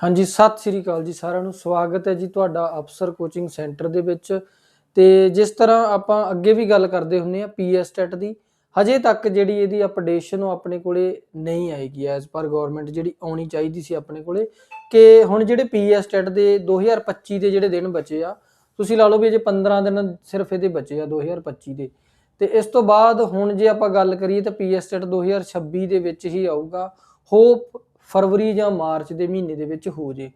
ਹਾਂਜੀ, ਸਤਿ ਸ੍ਰੀ ਅਕਾਲ ਜੀ ਸਾਰਿਆਂ ਨੂੰ। ਸਵਾਗਤ ਹੈ ਜੀ ਤੁਹਾਡਾ ਅਫਸਰ ਕੋਚਿੰਗ ਸੈਂਟਰ ਦੇ ਵਿੱਚ। ਤੇ ਜਿਸ ਤਰ੍ਹਾਂ ਆਪਾਂ ਅੱਗੇ ਵੀ ਗੱਲ ਕਰਦੇ ਹੁੰਨੇ ਆ ਪੀਐਸ ਟੈਟ ਦੀ, ਹਜੇ ਤੱਕ ਜਿਹੜੀ ਇਹਦੀ ਅਪਡੇਸ਼ਨ ਉਹ ਆਪਣੇ ਕੋਲੇ ਨਹੀਂ ਆਏਗੀ ਐਜ਼ ਪਰ ਗਵਰਨਮੈਂਟ ਜਿਹੜੀ ਆਉਣੀ ਚਾਹੀਦੀ ਸੀ ਆਪਣੇ ਕੋਲੇ। ਕਿ ਹੁਣ ਜਿਹੜੇ ਪੀਐਸ ਟੈਟ ਦੇ 2025 ਦੇ ਜਿਹੜੇ ਦਿਨ ਬਚੇ ਆ, ਤੁਸੀਂ ਲਾ ਲਓ ਵੀ ਅਜੇ 15 ਦਿਨ ਸਿਰਫ ਇਹਦੇ ਬਚੇ ਆ 2025 ਦੇ। ਤੇ ਇਸ ਤੋਂ ਬਾਅਦ ਹੁਣ ਜੇ ਆਪਾਂ ਗੱਲ ਕਰੀਏ ਤਾਂ ਪੀਐਸ ਟੈਟ 2026 ਦੇ ਵਿੱਚ ਹੀ ਆਊਗਾ। ਹੋਪ ਫਰਵਰੀ ਜਾਂ ਮਾਰਚ ਦੇ ਮਹੀਨੇ ਦੇ ਵਿੱਚ ਹੋ ਜੇ।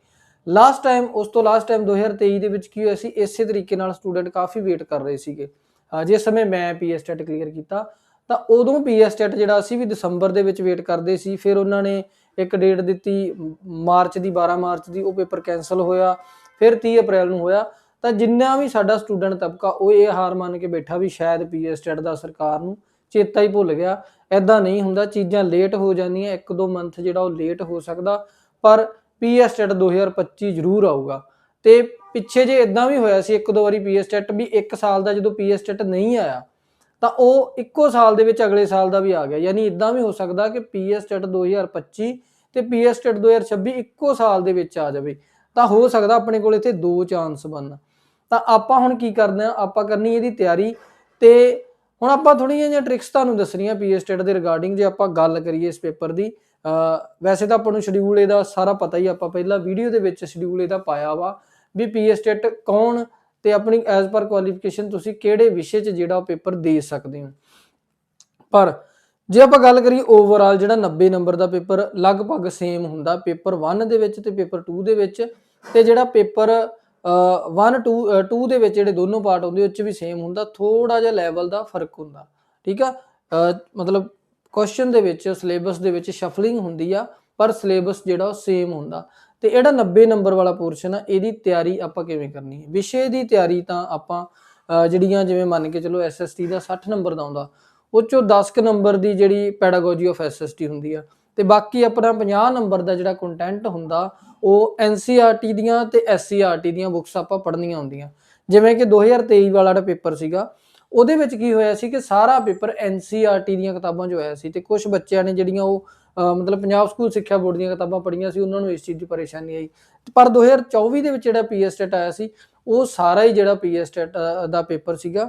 ਲਾਸਟ ਟਾਈਮ ਉਸ ਤੋਂ ਲਾਸਟ ਟਾਈਮ 2023 ਦੇ ਵਿੱਚ ਕੀ ਹੋਇਆ ਸੀ? ਇਸੇ ਤਰੀਕੇ ਨਾਲ ਸਟੂਡੈਂਟ ਕਾਫੀ ਵੇਟ ਕਰ ਰਹੇ ਸੀਗੇ। ਅਹ ਜਿਸ ਸਮੇਂ ਮੈਂ ਪੀਐਸ ਟੈਟ ਕਲੀਅਰ ਕੀਤਾ, ਤਾਂ ਉਦੋਂ ਪੀਐਸ ਟੈਟ ਜਿਹੜਾ ਅਸੀਂ ਵੀ ਦਸੰਬਰ ਦੇ ਵਿੱਚ ਵੇਟ ਕਰਦੇ ਸੀ, ਫਿਰ ਉਹਨਾਂ ਨੇ ਇੱਕ ਡੇਟ ਦਿੱਤੀ, ਮਾਰਚ ਦੀ 12 ਮਾਰਚ ਦੀ, ਉਹ ਪੇਪਰ ਕੈਨਸਲ ਹੋਇਆ, ਫਿਰ 30 ਅਪ੍ਰੈਲ ਨੂੰ ਹੋਇਆ। ਤਾਂ ਜਿੰਨਾ ਵੀ ਸਾਡਾ ਸਟੂਡੈਂਟ ਤਬਕਾ, ਉਹ ਇਹ ਹਾਰ ਮੰਨ ਕੇ ਬੈਠਾ ਵੀ ਸ਼ਾਇਦ ਪੀਐਸ ਟੈਟ ਦਾ ਸਰਕਾਰ ਨੂੰ ਚੇਤਾ ਹੀ ਭੁੱਲ ਗਿਆ। ਐਦਾਂ ਨਹੀਂ ਹੁੰਦਾ, ਚੀਜ਼ਾਂ ਲੇਟ ਹੋ ਜਾਂਦੀਆਂ, ਇੱਕ ਦੋ ਮੰਥ ਜਿਹੜਾ ਉਹ ਲੇਟ ਹੋ ਸਕਦਾ, ਪਰ ਪੀਐਸ ਟੈਟ 2025 ਜ਼ਰੂਰ ਆਊਗਾ। ਤੇ ਪਿੱਛੇ ਜੇ ਇਦਾਂ ਵੀ ਹੋਇਆ ਸੀ ਇੱਕ ਦੋ ਵਾਰੀ ਪੀਐਸ ਟੈਟ ਵੀ 1 ਸਾਲ ਦਾ ਜਦੋਂ ਪੀਐਸ ਟੈਟ ਨਹੀਂ ਆਇਆ, ਤਾਂ ਉਹ ਇੱਕੋ ਸਾਲ ਦੇ ਵਿੱਚ ਅਗਲੇ ਸਾਲ ਦਾ ਵੀ ਆ ਗਿਆ। ਯਾਨੀ ਇਦਾਂ ਵੀ ਹੋ ਸਕਦਾ ਕਿ ਪੀਐਸ ਟੈਟ 2025 ਤੇ ਪੀਐਸ ਟੈਟ 2026 ਇੱਕੋ ਸਾਲ ਦੇ ਵਿੱਚ ਆ ਜਾਵੇ। ਤਾਂ ਹੋ ਸਕਦਾ ਆਪਣੇ ਕੋਲ ਇੱਥੇ ਦੋ ਚਾਂਸ ਬਣਨ। ਤਾਂ ਆਪਾਂ ਹੁਣ ਕੀ ਕਰਦੇ ਆ ਆਪਾਂ ਕਰਨੀ ਇਹਦੀ ਤਿਆਰੀ ਤੇ ਹੁਣ ਆਪਾਂ ਥੋੜੀਆਂ ਜਿਹੀਆਂ ਟ੍ਰਿਕਸ ਤੁਹਾਨੂੰ ਦੱਸਣੀਆਂ ਪੀਐਸ ਟੈਟ ਦੇ ਰਿਗਾਰਡਿੰਗ ਜੇ ਆਪਾਂ ਗੱਲ ਕਰੀਏ ਇਸ ਪੇਪਰ ਦੀ ਵੈਸੇ ਤਾਂ ਆਪਾਂ ਨੂੰ ਸ਼ਡਿਊਲ ਇਹਦਾ ਸਾਰਾ ਪਤਾ ਹੀ ਆਪਾਂ ਪਹਿਲਾਂ ਵੀਡੀਓ ਦੇ ਵਿੱਚ ਸ਼ਡਿਊਲ ਇਹਦਾ ਪਾਇਆ ਵਾ ਵੀ ਪੀਐਸ ਟੈਟ ਕੌਣ ਤੇ ਆਪਣੀ ਐਜ਼ ਪਰ ਕੁਆਲੀਫਿਕੇਸ਼ਨ ਤੁਸੀਂ ਕਿਹੜੇ ਵਿਸ਼ੇ 'ਚ ਜਿਹੜਾ ਉਹ ਪੇਪਰ ਦੇ ਸਕਦੇ ਹੋ। ਪਰ ਜੇ ਆਪਾਂ ਗੱਲ ਕਰੀਏ ਓਵਰਆਲ ਜਿਹੜਾ 90 ਨੰਬਰ ਦਾ ਪੇਪਰ ਲਗਭਗ ਸੇਮ ਹੁੰਦਾ ਪੇਪਰ 1 ਦੇ ਵਿੱਚ ਤੇ ਪੇਪਰ 2 ਦੇ ਵਿੱਚ ਤੇ ਜਿਹੜਾ ਪੇਪਰ 1 2 2 ਦੇ ਵਿੱਚ ਜਿਹੜੇ ਦੋਨੋਂ ਪਾਰਟ ਹੁੰਦੇ, ਉਹ 'ਚ ਵੀ ਸੇਮ ਹੁੰਦਾ ਥੋੜਾ ਜਿਹਾ ਲੈਵਲ ਦਾ ਫ਼ਰਕ ਹੁੰਦਾ, ਠੀਕ ਆ? ਮਤਲਬ ਕੁਐਸਚਨ ਦੇ ਵਿੱਚ ਸਿਲੇਬਸ ਦੇ ਵਿੱਚ ਸ਼ਫਲਿੰਗ ਹੁੰਦੀ ਆ, ਪਰ ਸਿਲੇਬਸ ਜਿਹੜਾ ਉਹ ਸੇਮ ਹੁੰਦਾ। ਤੇ ਜਿਹੜਾ 90 ਨੰਬਰ ਵਾਲਾ ਪੋਰਸ਼ਨ ਆ, ਇਹਦੀ ਤਿਆਰੀ ਆਪਾਂ ਕਿਵੇਂ ਕਰਨੀ ਹੈ? ਵਿਸ਼ੇ ਦੀ ਤਿਆਰੀ ਤਾਂ ਆਪਾਂ ਜਿਹੜੀਆਂ ਜਿਵੇਂ ਮੰਨ ਕੇ ਚਲੋ ਐਸਐਸਟੀ ਦਾ 60 ਨੰਬਰ ਦਾ ਆਉਂਦਾ, ਉਹ ਚੋਂ 10 ਕੁ ਨੰਬਰ ਦੀ ਜਿਹੜੀ ਪੈਡਾਗੋਜੀ ਆਫ ਐਸਐਸਟੀ ਹੁੰਦੀ ਆ ਤੇ ਬਾਕੀ ਆਪਣਾ 50 ਨੰਬਰ ਦਾ ਜਿਹੜਾ ਕੰਟੈਂਟ ਹੁੰਦਾ, ਉਹ ਐਨਸੀਆਰਟੀ ਦੀਆਂ ਤੇ ਐਸਸੀਆਰਟੀ ਦੀਆਂ ਬੁੱਕਸ ਆਪਾਂ ਪੜ੍ਹਨੀਆਂ ਹੁੰਦੀਆਂ। ਜਿਵੇਂ ਕਿ 2023 ਵਾਲਾ ਜਿਹੜਾ ਪੇਪਰ ਸੀਗਾ, ਉਹਦੇ ਵਿੱਚ ਕੀ ਹੋਇਆ ਸੀ ਕਿ ਸਾਰਾ ਪੇਪਰ ਐਨਸੀਆਰਟੀ ਦੀਆਂ ਕਿਤਾਬਾਂ 'ਚ ਆਇਆ ਸੀ ਤੇ ਕੁਝ ਬੱਚਿਆਂ ਨੇ ਜਿਹੜੀਆਂ ਉਹ ਮਤਲਬ ਪੰਜਾਬ ਸਕੂਲ ਸਿੱਖਿਆ ਬੋਰਡ ਦੀਆਂ ਕਿਤਾਬਾਂ ਪੜ੍ਹੀਆਂ ਸੀ, ਉਹਨਾਂ ਨੂੰ ਇਸ ਚੀਜ਼ ਦੀ ਪਰੇਸ਼ਾਨੀ ਆਈ। ਪਰ 2024 ਦੇ ਵਿੱਚ ਜਿਹੜਾ ਪੀਐਸ ਟੈਟ ਆਇਆ ਸੀ, ਉਹ ਸਾਰਾ ਹੀ ਜਿਹੜਾ ਪੀਐਸ ਟੈਟ ਦਾ ਪੇਪਰ ਸੀਗਾ,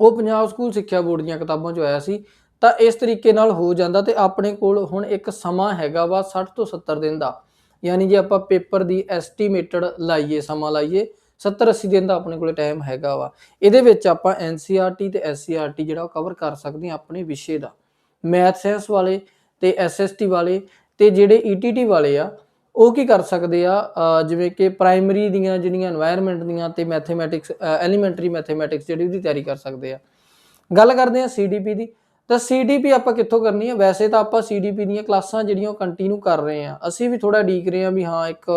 ਉਹ ਪੰਜਾਬ ਸਕੂਲ ਸਿੱਖਿਆ ਬੋਰਡ ਦੀਆਂ ਕਿਤਾਬਾਂ 'ਚ ਆਇਆ ਸੀ। ਤਾਂ ਇਸ ਤਰੀਕੇ ਨਾਲ ਹੋ ਜਾਂਦਾ ਤੇ ਆਪਣੇ ਕੋਲ ਹੁਣ ਇੱਕ ਸਮਾਂ ਹੈਗਾ ਵਾ 60 ਤੋਂ 70 ਦਿਨ ਦਾ। ਯਾਨੀ ਜੇ ਆਪਾਂ ਪੇਪਰ ਦੀ ਐਸਟੀਮੇਟਡ ਲਾਈਏ, ਸਮਾਂ ਲਾਈਏ 70 80 ਦਿਨ ਦਾ ਆਪਣੇ ਕੋਲੇ ਟਾਈਮ ਹੈਗਾ ਵਾ। ਇਹਦੇ ਵਿੱਚ ਆਪਾਂ ਐਨਸੀਆਰਟੀ ਤੇ ਐਸਸੀਆਰਟੀ ਜਿਹੜਾ ਉਹ ਕਵਰ ਕਰ ਸਕਦੇ ਆ ਆਪਣੇ ਵਿਸ਼ੇ ਦਾ। ਮੈਥ ਸਾਇੰਸ ਵਾਲੇ ਤੇ ਐਸਐਸਟੀ ਵਾਲੇ ਤੇ ਜਿਹੜੇ ਈਟੀਟੀ ਵਾਲੇ ਆ, ਉਹ ਕੀ ਕਰ ਸਕਦੇ ਆ ਜਿਵੇਂ ਕਿ ਪ੍ਰਾਇਮਰੀ ਦੀਆਂ ਜਿਹੜੀਆਂ এনवायरमेंट ਦੀਆਂ ਤੇ ਮੈਥਮੈਟਿਕਸ ਐਲੀਮੈਂਟਰੀ ਮੈਥਮੈਟਿਕਸ ਜਿਹੜੀ ਉਹਦੀ ਤਿਆਰੀ ਕਰ ਸਕਦੇ ਆ। ਗੱਲ ਕਰਦੇ ਆ ਸੀਡੀਪੀ ਦੀ। ਤਾਂ ਸੀਡੀਪੀ ਆਪਾਂ ਕਿੱਥੋਂ ਕਰਨੀ ਹੈ ਵੈਸੇ ਤਾਂ ਆਪਾਂ ਸੀਡੀਪੀ ਦੀਆਂ ਕਲਾਸਾਂ ਜਿਹੜੀਆਂ ਉਹ ਕੰਟੀਨਿਊ ਕਰ ਰਹੇ ਆ। ਅਸੀਂ ਵੀ ਥੋੜਾ ਡੀਕ ਰਹੇ ਆ ਵੀ ਹਾਂ ਇੱਕ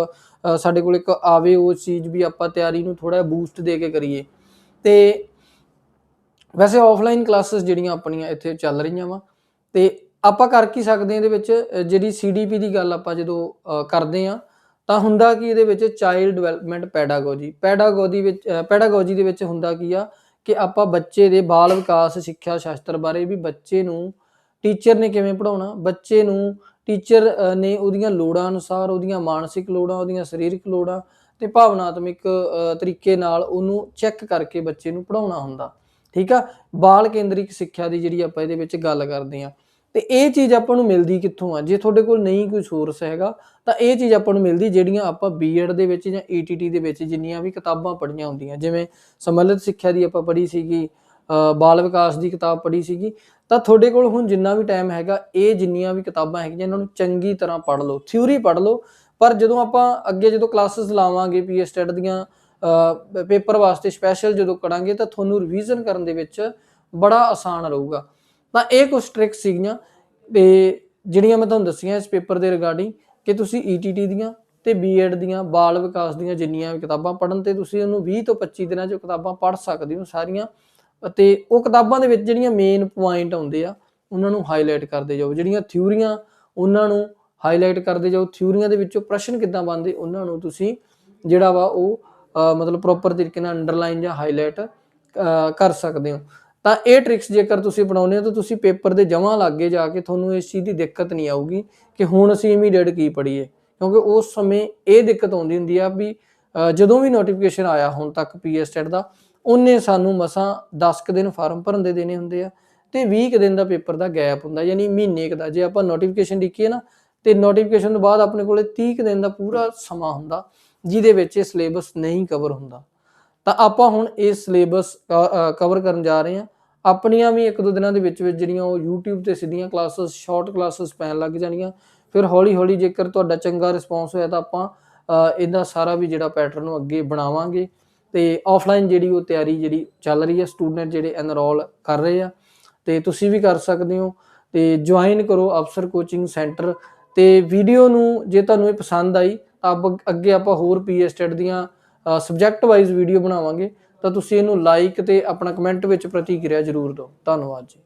ਸਾਡੇ ਕੋਲ ਇੱਕ ਆਵੇ ਉਹ ਚੀਜ਼ ਵੀ ਆਪਾਂ ਤਿਆਰੀ ਨੂੰ ਥੋੜਾ ਬੂਸਟ ਦੇ ਕੇ ਕਰੀਏ। ਤੇ ਵੈਸੇ ਆਫਲਾਈਨ ਕਲਾਸਿਸ ਜਿਹੜੀਆਂ ਆਪਣੀਆਂ ਇੱਥੇ ਚੱਲ ਰਹੀਆਂ ਵਾ। ਤੇ ਆਪਾਂ ਕਰ ਕੀ ਸਕਦੇ ਹਾਂ ਇਹਦੇ ਵਿੱਚ? ਅ, ਜਿਹੜੀ ਸੀਡੀਪੀ ਦੀ ਗੱਲ ਆਪਾਂ ਜਦੋਂ ਕਰਦੇ ਆ ਤਾਂ ਹੁੰਦਾ ਕੀ ਇਹਦੇ ਵਿੱਚ ਚਾਈਲਡ ਡਿਵੈਲਪਮੈਂਟ ਪੈਡਾਗੋਜੀ ਪੈਡਾਗੋਜੀ ਵਿੱਚ ਪੈਡਾਗੋਜੀ ਦੇ ਵਿੱਚ ਹੁੰਦਾ ਕੀ ਆ? ਕਿ ਆਪਾਂ ਬੱਚੇ ਦੇ ਬਾਲ ਵਿਕਾਸ, ਸਿੱਖਿਆ ਸ਼ਾਸਤਰ ਬਾਰੇ ਵੀ ਬੱਚੇ ਨੂੰ ਟੀਚਰ ਨੇ ਕਿਵੇਂ ਪੜਾਉਣਾ ਬੱਚੇ ਨੂੰ ਟੀਚਰ ਨੇ ਉਹਦੀਆਂ ਲੋੜਾਂ ਅਨੁਸਾਰ ਉਹਦੀਆਂ ਮਾਨਸਿਕ ਲੋੜਾਂ, ਉਹਦੀਆਂ ਸਰੀਰਕ ਲੋੜਾਂ ਤੇ ਭਾਵਨਾਤਮਿਕ ਤਰੀਕੇ ਨਾਲ ਉਹਨੂੰ ਚੈੱਕ ਕਰਕੇ ਬੱਚੇ ਨੂੰ ਪੜਾਉਣਾ ਹੁੰਦਾ। ਠੀਕ ਆ? ਬਾਲ ਕੇਂਦਰਿਕ ਸਿੱਖਿਆ ਦੀ ਜਿਹੜੀ ਆਪਾਂ ਇਹਦੇ ਵਿੱਚ ਗੱਲ ਕਰਦੇ ਆ ਤੇ ਇਹ ਚੀਜ਼ ਆਪਾਂ ਨੂੰ ਮਿਲਦੀ ਕਿੱਥੋਂ ਆ? ਜੇ ਤੁਹਾਡੇ ਕੋਲ ਨਹੀਂ ਕੋਈ ਸੋਰਸ ਹੈਗਾ, ਤਾਂ ਇਹ ਚੀਜ਼ ਆਪਾਂ ਨੂੰ ਮਿਲਦੀ ਜਿਹੜੀਆਂ ਆਪਾਂ ਬੀਐਡ ਦੇ ਵਿੱਚ ਜਾਂ ਈਟੀਟੀ ਦੇ ਵਿੱਚ ਜਿੰਨੀਆਂ ਵੀ ਕਿਤਾਬਾਂ ਪੜ੍ਹੀਆਂ ਹੁੰਦੀਆਂ। ਜਿਵੇਂ ਸਮਲਿਤ ਸਿੱਖਿਆ ਦੀ ਆਪਾਂ ਪੜ੍ਹੀ ਸੀਗੀ ਬਾਲ ਵਿਕਾਸ ਦੀ ਕਿਤਾਬ ਪੜ੍ਹੀ ਸੀਗੀ, ਤਾਂ ਤੁਹਾਡੇ ਕੋਲ ਹੁਣ ਜਿੰਨਾ ਵੀ ਟਾਈਮ ਹੈਗਾ, ਇਹ ਜਿੰਨੀਆਂ ਵੀ ਕਿਤਾਬਾਂ ਹੈਗੀਆਂ, ਇਹਨਾਂ ਨੂੰ ਚੰਗੀ ਤਰ੍ਹਾਂ ਪੜ੍ਹ ਲਓ। ਥਿਊਰੀ ਪੜ੍ਹ ਲਓ, ਪਰ ਜਦੋਂ ਆਪਾਂ ਅੱਗੇ ਜਦੋਂ ਕਲਾਸਿਸ ਲਾਵਾਂਗੇ ਪੀਐਸ ਟੈਟ ਦੀਆਂ ਪੇਪਰ ਵਾਸਤੇ ਸਪੈਸ਼ਲ ਜਦੋਂ ਕਰਾਂਗੇ, ਤਾਂ ਤੁਹਾਨੂੰ ਰਿਵੀਜ਼ਨ ਕਰਨ ਦੇ ਵਿੱਚ ਬੜਾ ਆਸਾਨ ਰਹੂਗਾ। ਤਾਂ ਇਹ ਕੁਝ ਟ੍ਰਿਕਸ ਸੀਗੀਆਂ ਤੇ ਜਿਹੜੀਆਂ ਮੈਂ ਤੁਹਾਨੂੰ ਦੱਸੀਆਂ ਇਸ ਪੇਪਰ ਦੇ ਰਿਗਾਰਡਿੰਗ ਕਿ ਤੁਸੀਂ ਈਟੀਟੀ ਦੀਆਂ ਤੇ ਬੀਐਡ ਦੀਆਂ, ਬਾਲ ਵਿਕਾਸ ਦੀਆਂ ਜਿੰਨੀਆਂ ਵੀ ਕਿਤਾਬਾਂ ਪੜ੍ਹਨ ਤੇ ਤੁਸੀਂ ਉਹਨੂੰ 20 ਤੋਂ 25 ਦਿਨਾਂ 'ਚ ਕਿਤਾਬਾਂ ਪੜ੍ਹ ਸਕਦੇ ਹੋ ਸਾਰੀਆਂ ਅਤੇ ਉਹ ਕਿਤਾਬਾਂ ਦੇ ਵਿੱਚ ਜਿਹੜੀਆਂ ਮੇਨ ਪੁਆਇੰਟ ਆਉਂਦੇ ਆ, ਉਹਨਾਂ ਨੂੰ ਹਾਈਲਾਈਟ ਕਰਦੇ ਜਾਓ। ਜਿਹੜੀਆਂ ਥਿਊਰੀਆਂ ਉਹਨਾਂ ਨੂੰ ਹਾਈਲਾਈਟ ਕਰਦੇ ਜਾਓ ਥਿਊਰੀਆਂ ਦੇ ਵਿੱਚੋਂ ਪ੍ਰਸ਼ਨ ਕਿੱਦਾਂ ਬਣਦੇ, ਉਹਨਾਂ ਨੂੰ ਤੁਸੀਂ ਜਿਹੜਾ ਵਾ ਉਹ ਮਤਲਬ ਪ੍ਰੋਪਰ ਤਰੀਕੇ ਨਾਲ ਅੰਡਰਲਾਈਨ ਜਾਂ ਹਾਈਲਾਈਟ ਕਰ ਸਕਦੇ ਹੋ। ਤਾਂ ਇਹ ਟ੍ਰਿਕਸ ਜੇਕਰ ਤੁਸੀਂ ਬਣਾਉਂਦੇ ਹੋ ਤਾਂ ਤੁਸੀਂ ਪੇਪਰ ਦੇ ਜਮਾਂ ਲਾਗੇ ਜਾ ਕੇ, ਤੁਹਾਨੂੰ ਇਸ ਚੀਜ਼ ਦੀ ਦਿੱਕਤ ਨਹੀਂ ਆਊਗੀ ਕਿ ਹੁਣ ਅਸੀਂ ਇਮੀਡੀਏਟ ਕੀ ਪੜ੍ਹੀਏ। ਕਿਉਂਕਿ ਉਸ ਸਮੇਂ ਇਹ ਦਿੱਕਤ ਆਉਂਦੀ ਹੁੰਦੀ ਆ ਵੀ ਜਦੋਂ ਵੀ ਨੋਟੀਫਿਕੇਸ਼ਨ ਆਇਆ ਹੁਣ ਤੱਕ ਪੀਐਸਟੈਟ ਦਾ, ਉਹਨੇ ਸਾਨੂੰ ਮਸਾਂ 10 ਕੁ ਦਿਨ ਫਾਰਮ ਭਰਨ ਦੇ ਦੇਣੇ ਹੁੰਦੇ ਆ ਤੇ 20 ਕੁ ਦਿਨ ਦਾ ਪੇਪਰ ਦਾ ਗੈਪ ਹੁੰਦਾ, ਯਾਨੀ ਮਹੀਨੇ ਕੁ ਦਾ। ਜੇ ਆਪਾਂ ਨੋਟੀਫਿਕੇਸ਼ਨ ਦੇਖੀਏ ਨਾ, ਤੇ ਨੋਟੀਫਿਕੇਸ਼ਨ ਤੋਂ ਬਾਅਦ ਆਪਣੇ ਕੋਲੇ 30 ਕੁ ਦਿਨ ਦਾ ਪੂਰਾ ਸਮਾਂ ਹੁੰਦਾ, ਜਿਹਦੇ ਵਿੱਚ ਇਹ ਸਿਲੇਬਸ ਨਹੀਂ ਕਵਰ ਹੁੰਦਾ। ਤਾਂ ਆਪਾਂ ਹੁਣ ਇਹ ਸਿਲੇਬਸ ਕਵਰ ਕਰਨ ਜਾ ਰਹੇ ਹਾਂ। ਆਪਣੀਆਂ ਵੀ ਇੱਕ ਦੋ ਦਿਨਾਂ ਦੇ ਵਿੱਚ ਵਿੱਚ ਜਿਹੜੀਆਂ ਉਹ YouTube ਤੇ ਸਿੱਧੀਆਂ ਕਲਾਸਸ ਸ਼ਾਰਟ ਕਲਾਸਸ ਪੈਣ ਲੱਗ ਜਾਣੀਆਂ ਫਿਰ ਹੌਲੀ ਹੌਲੀ ਜੇਕਰ ਤੁਹਾਡਾ ਚੰਗਾ ਰਿਸਪੌਂਸ ਹੋਇਆ ਤਾਂ ਆਪਾਂ ਇਹਦਾ ਸਾਰਾ ਵੀ ਜਿਹੜਾ ਪੈਟਰਨ ਉਹ ਅੱਗੇ ਬਣਾਵਾਂਗੇ। ਤੇ ਆਫਲਾਈਨ ਜਿਹੜੀ ਉਹ ਤਿਆਰੀ ਜਿਹੜੀ ਚੱਲ ਰਹੀ ਹੈ ਸਟੂਡੈਂਟ ਜਿਹੜੇ ਐਨਰੋਲ ਕਰ ਰਹੇ ਆ, ਤੇ ਤੁਸੀਂ ਵੀ ਕਰ ਸਕਦੇ ਹੋ। ਤੇ ਜੁਆਇਨ ਕਰੋ ਅਫਸਰ ਕੋਚਿੰਗ ਸੈਂਟਰ ਤੇ ਵੀਡੀਓ ਨੂੰ ਜੇ ਤੁਹਾਨੂੰ ਇਹ ਪਸੰਦ ਆਈ, ਤਾਂ ਆਪਾਂ ਅੱਗੇ ਆਪਾਂ ਹੋਰ ਪੀਐਸਟੈਟ ਦੀਆਂ ਸਬਜੈਕਟ ਵਾਈਜ਼ ਵੀਡੀਓ ਬਣਾਵਾਂਗੇ, ਤਾਂ ਤੁਸੀਂ ਇਹਨੂੰ ਲਾਈਕ ਤੇ ਆਪਣਾ ਕਮੈਂਟ ਵਿੱਚ ਪ੍ਰਤੀਕਿਰਿਆ ਜ਼ਰੂਰ ਦਿਓ। ਧੰਨਵਾਦ ਜੀ।